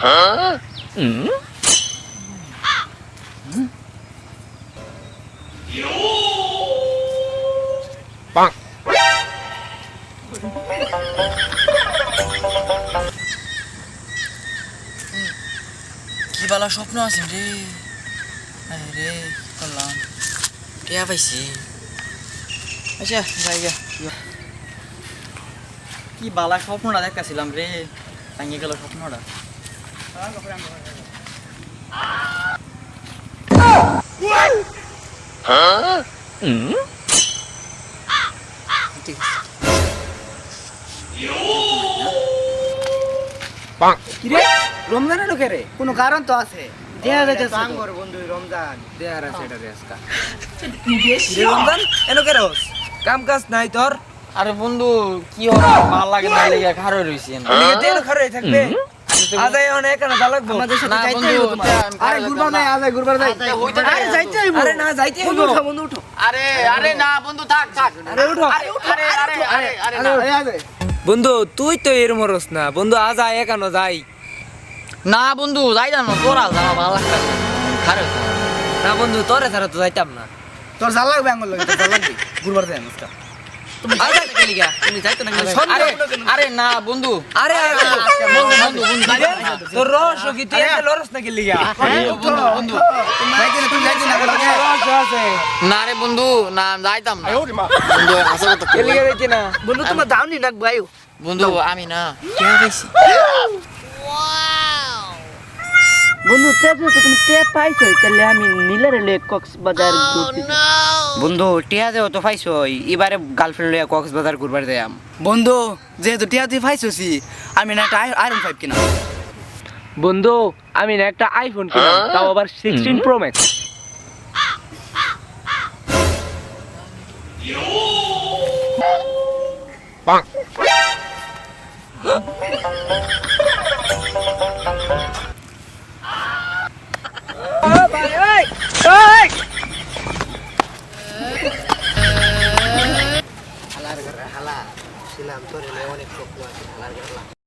কি বালা স্বপ্ন আছে রে? আরে রে করলাম টিয়া পাইছি। আচ্ছা যাই গা। কি বালা স্বপ্নটা দেখাছিলাম রে। ভাঙিয়ে গেল স্বপ্নটা। কিরে? রমজানের লোকে রে? কোনো কারণ তো আছে? দেয়া। বন্ধু রমজান। আছে এটা রমজান? কে রস কাম কাজ নাই তোর? আরে বন্ধু কি ওরা ভালো লাগে না লেগে খারো রইছি তেল খরে থাকবে। আজ অনেক না লাগবো। আমাদের সাথে যাইতে বন্ধু, হইব তোমার। তা আমি আরে কারও নাই আজ ঘুরবার যাই আরে যাইতে হইব। আরে না যাইতে বন্ধু বন্ধু উঠো। আরে আরে না বন্ধু থাক থাক। আরে উঠো। আরে আরে আরে আরে আরে আরে আরে বন্ধু তুই তো এর মরস না। বন্ধু আজ আয় একানো যাই। না বন্ধু যাই না তোরা যা ভালো খারো না বন্ধু তোরে ছাড়া তো যাইতাম না। তোর জাল লাগবে আঙ্গুল লাগে লাগবে। যাই তুমি যাইতে না কেলিগা তুমি যাইতে না আরে আরে না বন্ধু। আরে আরে। তোর রস কি তুই এত লরস না কি লিগা বন্ধু না রে বন্ধু না যাইতাম বন্ধু আসলে তো লিগা যাইতে না বন্ধু তোমার দাউনি ডাকবো আয়ো বন্ধু আমি না বন্ধু তে তো তুমি তে পাইছো তাহলে আমি নীলের লে কক্সবাজার ঘুরতে বন্ধু টিয়া দেও তো পাইছো এবারে গার্লফ্রেন্ড লইয়া কক্সবাজার ঘুরবার যাইম বন্ধু যেহেতু টিয়া তুই ফাইসি আমি না একটা আয়রন ফাইভ কিনা বন্ধু আমি না একটা আইফোন কিনা তাও আবার সিক্সটিন প্রো ম্যাক্স হালার ছিলাম তোর অনেক শক্ত আছে হালার